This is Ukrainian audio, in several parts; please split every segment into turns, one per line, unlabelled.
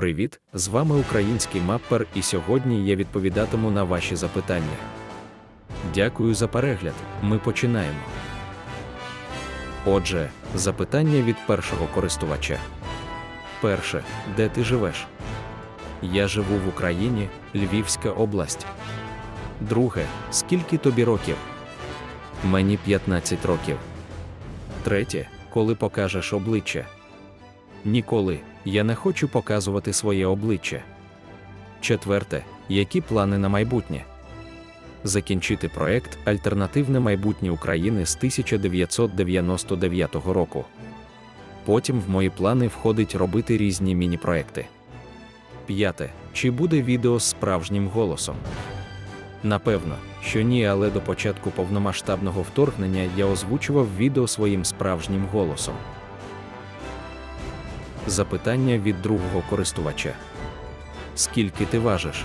Привіт! З вами український маппер, і сьогодні я відповідатиму на ваші запитання. Дякую за перегляд. Ми починаємо. Отже, запитання від першого користувача. Перше, де ти живеш? Я живу в Україні, Львівська область. Друге, скільки тобі років? Мені 15 років. Третє, коли покажеш обличчя? Ніколи. Я не хочу показувати своє обличчя. Четверте, які плани на майбутнє? Закінчити проект Альтернативне майбутнє України з 1999 року. Потім в мої плани входить робити різні міні-проекти. П'яте. Чи буде відео з справжнім голосом? Напевно, що ні, але до початку повномасштабного вторгнення я озвучував відео своїм справжнім голосом. Запитання від другого користувача. Скільки ти важиш?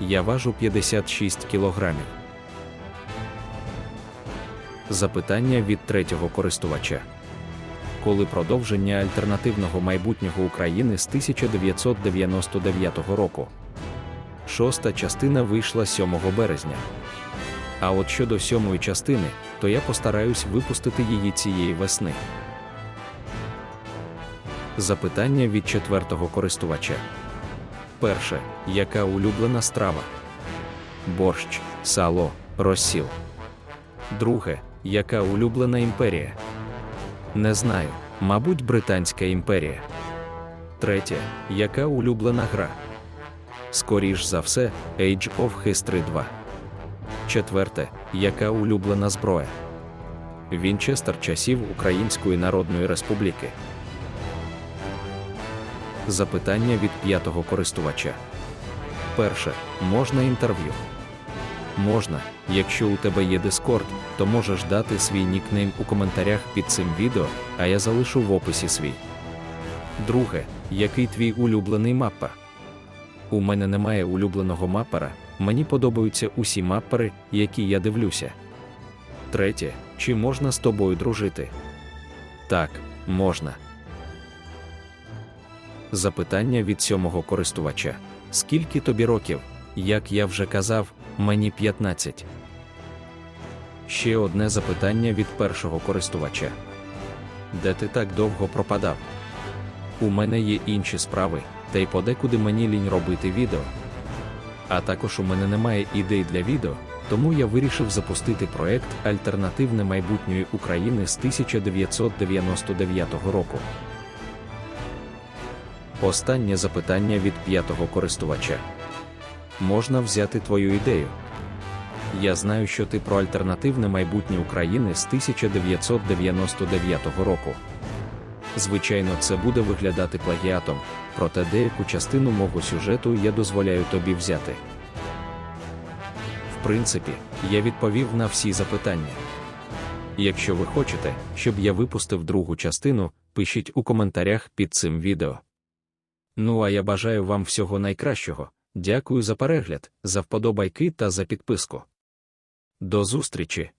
Я важу 56 кілограмів. Запитання від третього користувача. Коли продовження альтернативного майбутнього України з 1999 року. Шоста частина вийшла 7 березня. А от щодо сьомої частини, то я постараюсь випустити її цієї весни. Запитання від четвертого користувача. Перше. Яка улюблена страва? Борщ, сало, розсіл. Друге. Яка улюблена імперія? Не знаю. Мабуть, Британська імперія. Третє. Яка улюблена гра? Скоріш за все, Age of History 2. Четверте. Яка улюблена зброя? Вінчестер часів Української Народної Республіки. Запитання від п'ятого користувача. Перше. Можна інтерв'ю? Можна. Якщо у тебе є Discord, то можеш дати свій нікнейм у коментарях під цим відео, а я залишу в описі свій. Друге. Який твій улюблений маппер? У мене немає улюбленого маппера, мені подобаються усі маппери, які я дивлюся. Третє. Чи можна з тобою дружити? Так, можна. Запитання від сьомого користувача. Скільки тобі років? Як я вже казав, мені 15. Ще одне запитання від першого користувача. Де ти так довго пропадав? У мене є інші справи, та й подекуди мені лінь робити відео. А також у мене немає ідей для відео, тому я вирішив запустити проект Альтернативне майбутньої України з 1999 року. Останнє запитання від п'ятого користувача. Можна взяти твою ідею. Я знаю, що ти про альтернативне майбутнє України з 1999 року. Звичайно, це буде виглядати плагіатом, проте деяку частину мого сюжету я дозволяю тобі взяти. В принципі, я відповів на всі запитання. Якщо ви хочете, щоб я випустив другу частину, пишіть у коментарях під цим відео. Ну а я бажаю вам всього найкращого. Дякую за перегляд, за вподобайки та за підписку. До зустрічі!